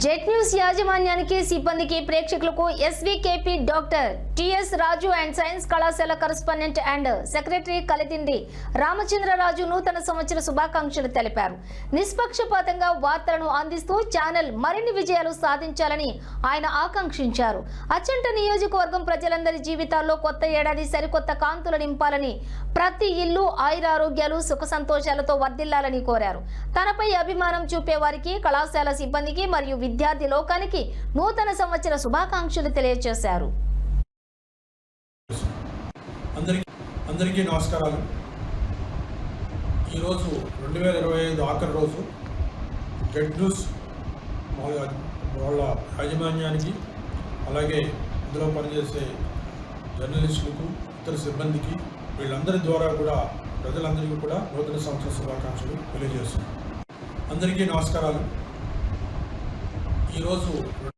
Jet news యాజమాన్యానికి సిబ్బందికి ప్రేక్షకులకు SVKP doctor TS Raju and science కళాశాల correspondent and secretary Kalidindi Ramachandraraju నూతన సంవత్సర శుభాకాంక్షలు తెలిపారు. నిష్పక్షపాతంగా వార్తలను అందిస్తూ ఛానల్ మరిన్ని విజయాలు సాధించాలని ఆయన ఆకాంక్షించారు. అచ్చంట నియోజకవర్గం ప్రజలందరి జీవితాల్లో కొత్త ఏడాది సరికొత్త కాంతులు నింపాలని ప్రతి ఇల్లు ఆయురారోగ్యాలు సుఖ సంతోషాలతో వర్ధిల్లాలని కోరారు. తనపై అభిమానం చూపే వారికి కళాశాల సిబ్బందికి మరియు విద్యార్థి లోకానికి నూతన సంవత్సర శుభాకాంక్షలు తెలియజేశారు అందరికీ నమస్కారాలు. ఈరోజు రెండు వేల ఇరవై ఐదు ఆఖరి రోజు జెడ్ న్యూస్ వాళ్ళ వాళ్ళ యాజమాన్యానికి అలాగే ఇందులో పనిచేసే జర్నలిస్టులకు ఇతర సిబ్బందికి వీళ్ళందరి ద్వారా కూడా ప్రజలందరికీ కూడా నూతన సంవత్సర శుభాకాంక్షలు తెలియజేస్తున్నాను అందరికీ నమస్కారాలు. ఈరోజు